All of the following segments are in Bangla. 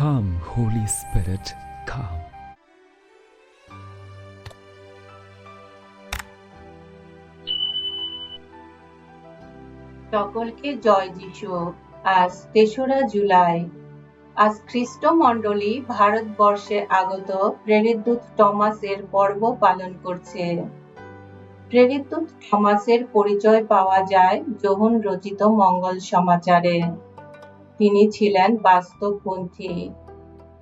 Come, Holy Spirit, come. সকলকে জয় যিশু। আজ তেসরা জুলাই। আজ খ্রিস্ট মণ্ডলী ভারতবর্ষে আগত প্রেরিতদূত টমাসের পর্ব পালন করছে। প্রেরিতদূত টমাসের পরিচয় পাওয়া যায় যোহন রচিত মঙ্গল সমাচারে। তিনি ছিলেন বাস্তবপন্থী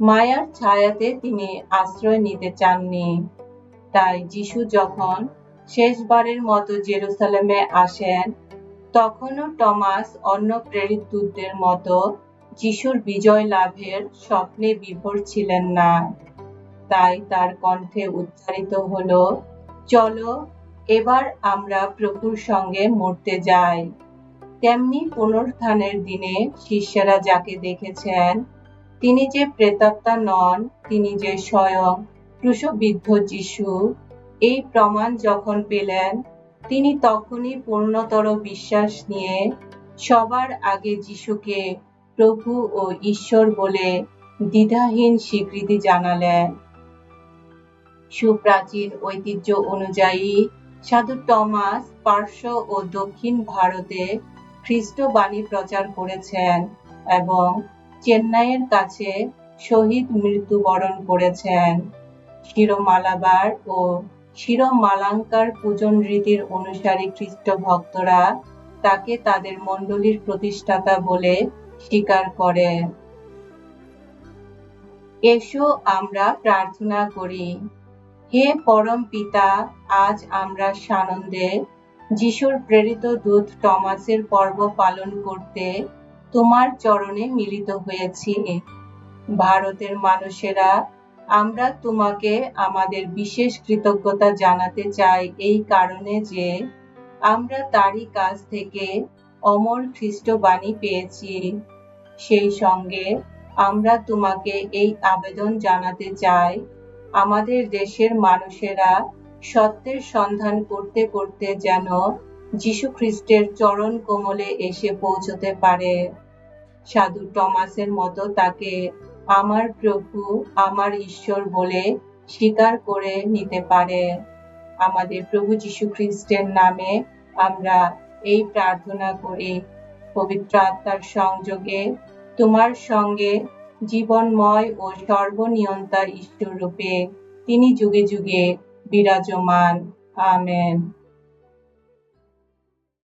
মায়ার ছায়াতে তিনি আশ্রয় নিতে চাননি। তাই যিশু যখন শেষবারের মতো জেরুসালেমে আসেন, তখনও টমাস অন্য প্রেরিত দূতদের মতো যিশুর বিজয় লাভের স্বপ্নে বিভোর ছিলেন না। তাই তার কণ্ঠে উচ্চারিত হলো, চলো, এবার আমরা প্রভুর সঙ্গে মরতে যাই। তেমনি পুনরুত্থানের দিনে শিষ্যরা যাকে দেখেছেন, তিনি যে প্রেতাত্মা নন, তিনি যে স্বয়ং ক্রুশবিদ্ধ যিশু, এই প্রমাণ যখন পেলেন, তিনি তখনই পূর্ণতর বিশ্বাস নিয়ে সবার আগে যিশুকে প্রভু ও ঈশ্বর বলে দ্বিধাহীন স্বীকৃতি জানালেন। সুপ্রাচীন ঐতিহ্য অনুযায়ী, সাধু টমাস পার্শ্ব ও দক্ষিণ ভারতে খ্রিস্ট বাণী প্রচার করেছেন এবং চেন্নাইয়ের কাছে শহীদ মৃত্যুবরণ করেছেন। শিরোমালাবার ও শিরোমালাঙ্কার পূজন রীতির অনুসারী খ্রিস্ট ভক্তরা তাকে তাদের মণ্ডলীর প্রতিষ্ঠাতা বলে স্বীকার করে এসো আমরা প্রার্থনা করি, হে পরম পিতা, আজ আমরা সানন্দে যিশুর প্রেরিত দূত টমাসের পর্ব পালন করতে তোমার চরণে মিলিত হয়েছি। ভারতের মানুষেরা, আমরা তোমাকে আমাদের বিশেষ কৃতজ্ঞতা জানাতে চাই এই কারণে যে আমরা তারই কাছ থেকে অমর খ্রিস্ট বাণী পেয়েছি। সেই সঙ্গে আমরা তোমাকে এই আবেদন জানাতে চাই, আমাদের দেশের মানুষেরা সত্যের সন্ধান করতে করতে যেন যীশু খ্রিস্টের চরণ কোমলে এসে পৌঁছতে পারে। সাধু টমাসের মতো তাকে আমার প্রভু, আমার ঈশ্বর বলে স্বীকার করে নিতে পারে। আমাদের প্রভু যীশু খ্রিস্টের নামে আমরা এই প্রার্থনা করি, পবিত্র আত্মার সংযোগে তোমার সঙ্গে জীবনময় ও সর্বনিয়ন্তা ঈশ্বর রূপে তিনি যুগে যুগে বিরাজমান আমেন